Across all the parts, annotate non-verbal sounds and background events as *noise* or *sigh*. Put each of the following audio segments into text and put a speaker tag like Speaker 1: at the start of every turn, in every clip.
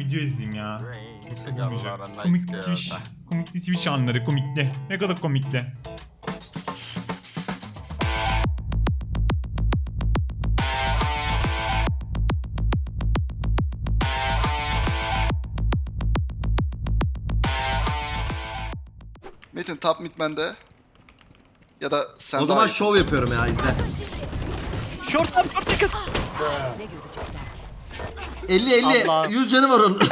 Speaker 1: video izleyeyim ya. Yoksa bulmayacağım. Komikli. Twitch. Komikli Twitch anları komikli. Ne kadar komikli.
Speaker 2: Metin top mid bende. Ya da sen
Speaker 3: O
Speaker 2: daha
Speaker 3: zaman
Speaker 2: iyi.
Speaker 3: şov yapıyorum ya izle.
Speaker 4: Short up short yakın.
Speaker 3: 50 50
Speaker 4: Allah.
Speaker 3: 100 canı var onun. *laughs*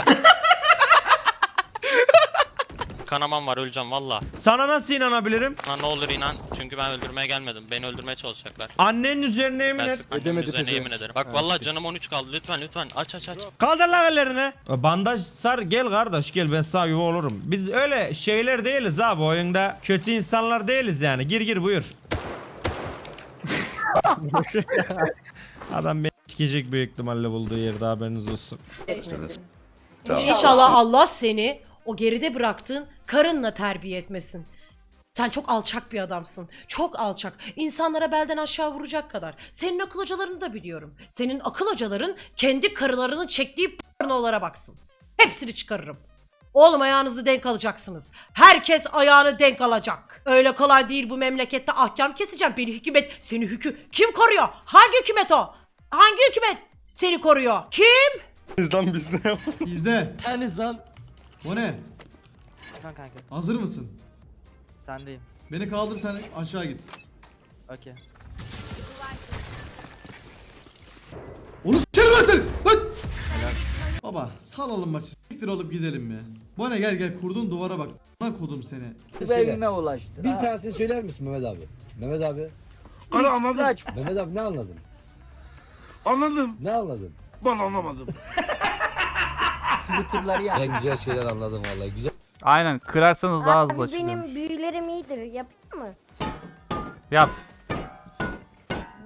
Speaker 5: Kanamam var öleceğim valla.
Speaker 6: Sana nasıl inanabilirim?
Speaker 5: Lan ne olur inan. Çünkü ben öldürmeye gelmedim. Beni öldürmeye çalışacaklar.
Speaker 6: Annenin üzerine yemin
Speaker 5: Ben
Speaker 6: et.
Speaker 5: sık annemin üzerine yemin ederim. Bak valla canım 13 kaldı lütfen lütfen aç aç aç.
Speaker 6: Kaldır lan ellerini. Bandaj sar gel kardeş gel ben sağ yuva olurum. Biz öyle şeyler değiliz abi oyunda. Kötü insanlar değiliz yani. Gir gir buyur. *laughs* Adam beni sikecek büyük ihtimalle bulduğu yerde haberiniz olsun.
Speaker 7: İnşallah Allah seni o geride bıraktığın karınla terbiye etmesin. Sen çok alçak bir adamsın. Çok alçak. İnsanlara belden aşağı vuracak kadar. Senin akıl hocalarını da biliyorum. Senin akıl hocaların kendi karılarının çektiği pornolara baksın. Hepsini çıkarırım. Oğlum ayağınızı denk alacaksınız. Herkes ayağını denk alacak. Öyle kolay değil bu memlekette ahkam keseceğim. Beni hükümet, seni hükü... Kim koruyor? Hangi hükümet o? Hangi hükümet seni koruyor? Kim?
Speaker 4: Bizden bizde.
Speaker 8: İzle.
Speaker 4: Teniz lan.
Speaker 8: O ne?
Speaker 4: Kan kanka
Speaker 8: Hazır mısın?
Speaker 4: sendeyim.
Speaker 8: Beni kaldır sen aşağı git.
Speaker 4: Okey.
Speaker 8: Onu s**erim ben seni. Lan! Baba salalım maçı. Siktir olup gidelim ya. Bu ne gel gel kurdun duvara bak. Bana kodum seni.
Speaker 9: evime ulaştı.
Speaker 10: Bir tanesini söyler misin Mehmet abi? Mehmet abi.
Speaker 9: Ana anladım.
Speaker 10: Mehmet abi ne anladın?
Speaker 9: Anladım.
Speaker 10: Ne anladın?
Speaker 9: Ben anlamadım. *laughs* Twitter'ları ya.
Speaker 10: Ben güzel şeyler anladım vallahi. Güzel.
Speaker 11: Aynen kırarsanız daha hızlı
Speaker 12: Abi
Speaker 11: açılıyor.
Speaker 12: benim büyülerim iyidir. Yapayım mı?
Speaker 11: Yap.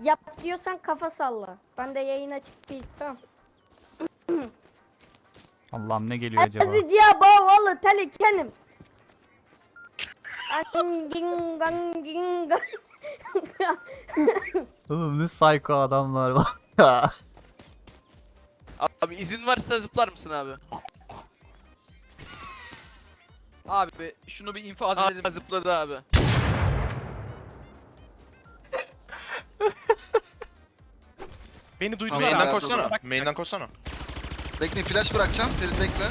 Speaker 12: Yap diyorsan kafa salla. Ben de yayın açık değil. Tamam. *clears throat*
Speaker 11: Allah'ım ne geliyor acaba?
Speaker 12: Aziz ya bağlı gangin gang.
Speaker 11: Oğlum ne psycho adamlar var.
Speaker 13: Abi izin varsa zıplar mısın abi?
Speaker 4: Abi şunu bir infaz
Speaker 13: Aa,
Speaker 4: edelim.
Speaker 13: zıpladı abi. *laughs*
Speaker 4: Beni duydular
Speaker 2: Tamam,
Speaker 4: abi.
Speaker 2: Main'den koşsana,
Speaker 4: Main'den koşsana.
Speaker 2: Bekleyin flash bırakacağım. Ferit bekle.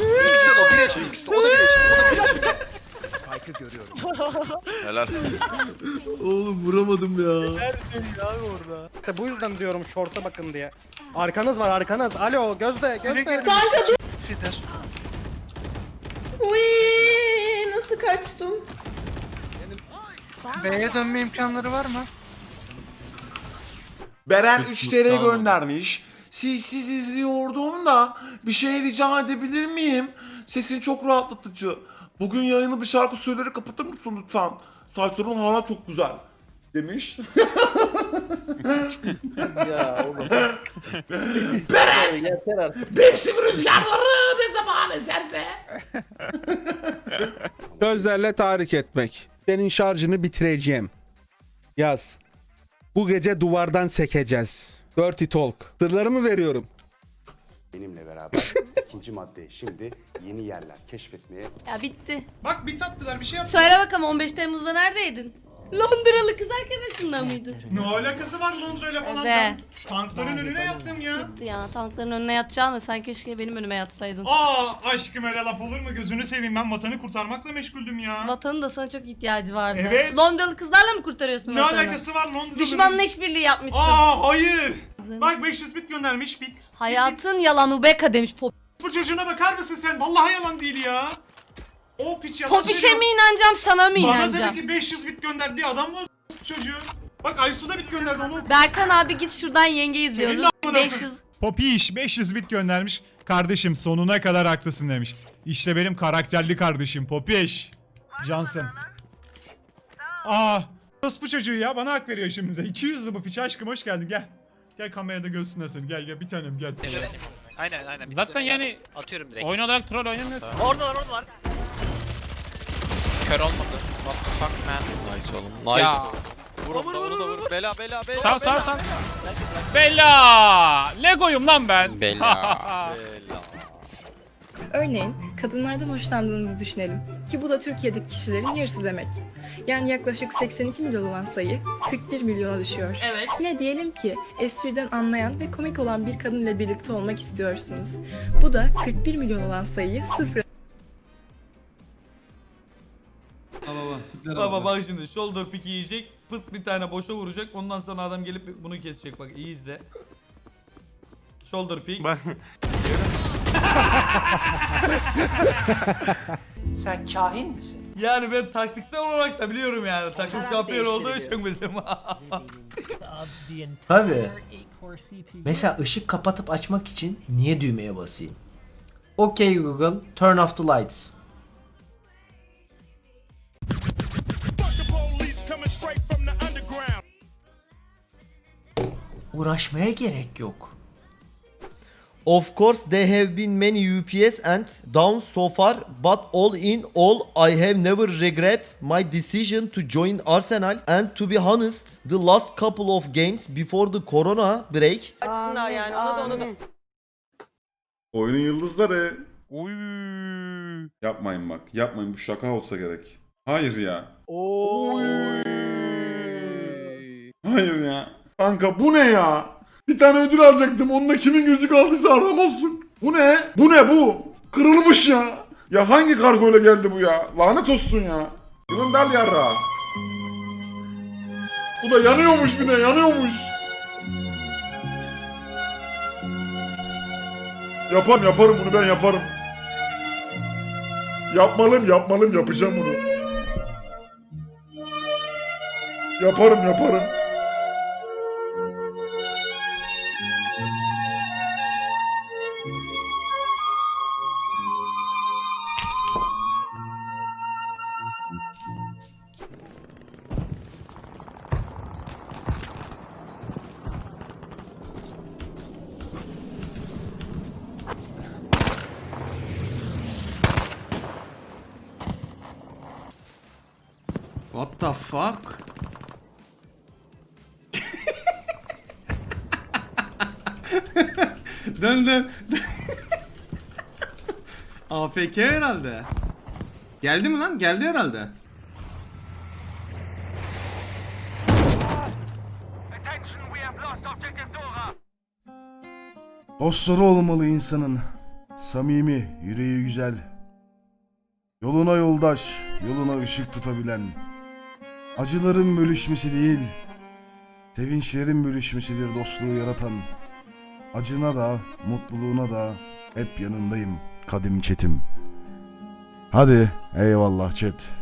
Speaker 2: *laughs* İkisi de o. Bir HP ikisi de. O da bir HP. O da bir HP. *laughs*
Speaker 13: Helal. *laughs*
Speaker 8: Oğlum vuramadım ya.
Speaker 4: abi orada.
Speaker 6: İşte bu yüzden diyorum şorta bakın diye. Arkanız var arkanız. Alo gözde gözde.
Speaker 7: Uy, nasıl kaçtım?
Speaker 4: B'ye dönme imkanları var mı?
Speaker 3: Beren 3 TL göndermiş. Siz, siz izliyordum da bir şey rica edebilir miyim? Sesin çok rahatlatıcı. Bugün yayını bir şarkı söyleyerek kapatır mısın lütfen? Saçların hala çok güzel. Demiş. *laughs*
Speaker 9: ya oğlum. *laughs* Yeter artık.
Speaker 3: Mevsim rüzgarları ne zaman eserse.
Speaker 6: Gözlerle tahrik etmek. Senin şarjını bitireceğim. Yaz. Bu gece duvardan sekeceğiz. Dirty Talk. Sırlarımı veriyorum.
Speaker 10: Benimle beraber *laughs* ikinci madde şimdi yeni yerler keşfetmeye
Speaker 12: Ya bitti.
Speaker 1: Bak bit attılar bir şey yap.
Speaker 12: Söyle bakalım 15 Temmuz'da neredeydin? Londralı kız arkadaşınla mıydın?
Speaker 1: Ne alakası var Londra ile falan? Ben tankların önüne yattım ya.
Speaker 12: Bitti ya. Tankların önüne yatacağım sen keşke benim önüme yatsaydın.
Speaker 1: Aa aşkım öyle laf olur mu? Gözünü seveyim ben vatanı kurtarmakla meşguldüm ya.
Speaker 12: Vatanın da sana çok ihtiyacı vardı.
Speaker 1: Evet.
Speaker 12: Londralı kızlarla mı kurtarıyorsun
Speaker 1: Ne
Speaker 12: vatanı?
Speaker 1: alakası var Londra'nın?
Speaker 12: Düşmanla işbirliği yapmışsın.
Speaker 1: Aa hayır. Bak 500 bit göndermiş bit.
Speaker 12: Hayatın yalan Ubeka demiş Pop.
Speaker 1: Bu çocuğuna bakar mısın sen? Vallahi yalan değil ya. O piç yalan
Speaker 12: Popişe mi inanacağım sana mı
Speaker 1: Bana
Speaker 12: inanacağım?
Speaker 1: dedi ki 500 bit gönderdi adam mı o çocuğu? Bak Aysu da bit gönderdi onu.
Speaker 12: Berkan abi git şuradan yenge
Speaker 1: Senin
Speaker 12: izliyoruz.
Speaker 1: de amına
Speaker 12: 500
Speaker 1: Popiş 500 bit göndermiş. Kardeşim sonuna kadar haklısın demiş. İşte benim karakterli kardeşim Popiş. Johnson. Aa, bu çocuğu ya bana hak veriyor şimdi de. 200'lü bu piç aşkım hoş geldin gel. Gel kamerada görsünler seni gel gel bir tanem gel.
Speaker 5: Aynen aynen.
Speaker 11: Zaten yani
Speaker 5: atıyorum direkt.
Speaker 11: oyun olarak troll oynamıyorsun.
Speaker 5: Oradalar oradalar. Kör olmadı. What the fuck man? Nice oğlum. Nice. Ya
Speaker 4: Vur vur vur vur. Bela bela bela.
Speaker 14: Sağ sağ sağ. Bella! Lego'yum lan ben.
Speaker 6: Bella. *laughs*
Speaker 15: Örneğin kadınlardan hoşlandığınızı düşünelim. Ki bu da Türkiye'deki kişilerin yarısı demek. Yani yaklaşık 82 milyon olan sayı 41 milyona düşüyor.
Speaker 16: Evet.
Speaker 15: Ne diyelim ki espriden anlayan ve komik olan bir kadınla birlikte olmak istiyorsunuz. Bu da 41 milyon olan sayıyı sıfıra
Speaker 8: Baba baba tiplere
Speaker 9: Baba bak şimdi shoulder pick yiyecek. Pıt bir tane boşa vuracak. Ondan sonra adam gelip bunu kesecek. Bak iyi izle. Shoulder pick.
Speaker 4: Bak.
Speaker 9: Sen kahin misin? Yani ben taktiksel olarak da biliyorum yani. Takım şampiyon olduğu için bizim. *laughs*
Speaker 4: Tabii. Mesela ışık kapatıp açmak için niye düğmeye basayım? Okay Google, turn off the lights. Uğraşmaya gerek yok.
Speaker 9: Of course there have been many UPS and down so far but all in all I have never regret my decision to join Arsenal and to be honest the last couple of games before the corona break
Speaker 16: Açsınlar yani ona da ona da.
Speaker 3: Oyunun yıldızları. Yapmayın bak. Yapmayın. Bu şaka olsa gerek. Hayır ya. Hayır ya. Kanka bu ne ya? Bir tane ödül alacaktım. Onunla kimin gözü kaldıysa aram olsun. Bu ne? Bu ne bu? Kırılmış ya. Ya hangi kargoyla geldi bu ya? Lanet olsun ya. Yılın del yarra. Bu da yanıyormuş bir de yanıyormuş. Yaparım yaparım bunu ben yaparım. Yapmalıyım yapmalıyım yapacağım bunu. Yaparım yaparım.
Speaker 8: What the fuck? dön dön. AFK herhalde. Geldi mi lan? Geldi herhalde.
Speaker 9: Dostları olmalı insanın. Samimi, yüreği güzel. Yoluna yoldaş, yoluna ışık tutabilen. Acıların bölüşmesi değil, sevinçlerin bölüşmesidir dostluğu yaratan. Acına da, mutluluğuna da hep yanındayım kadim çetim. Hadi eyvallah chat.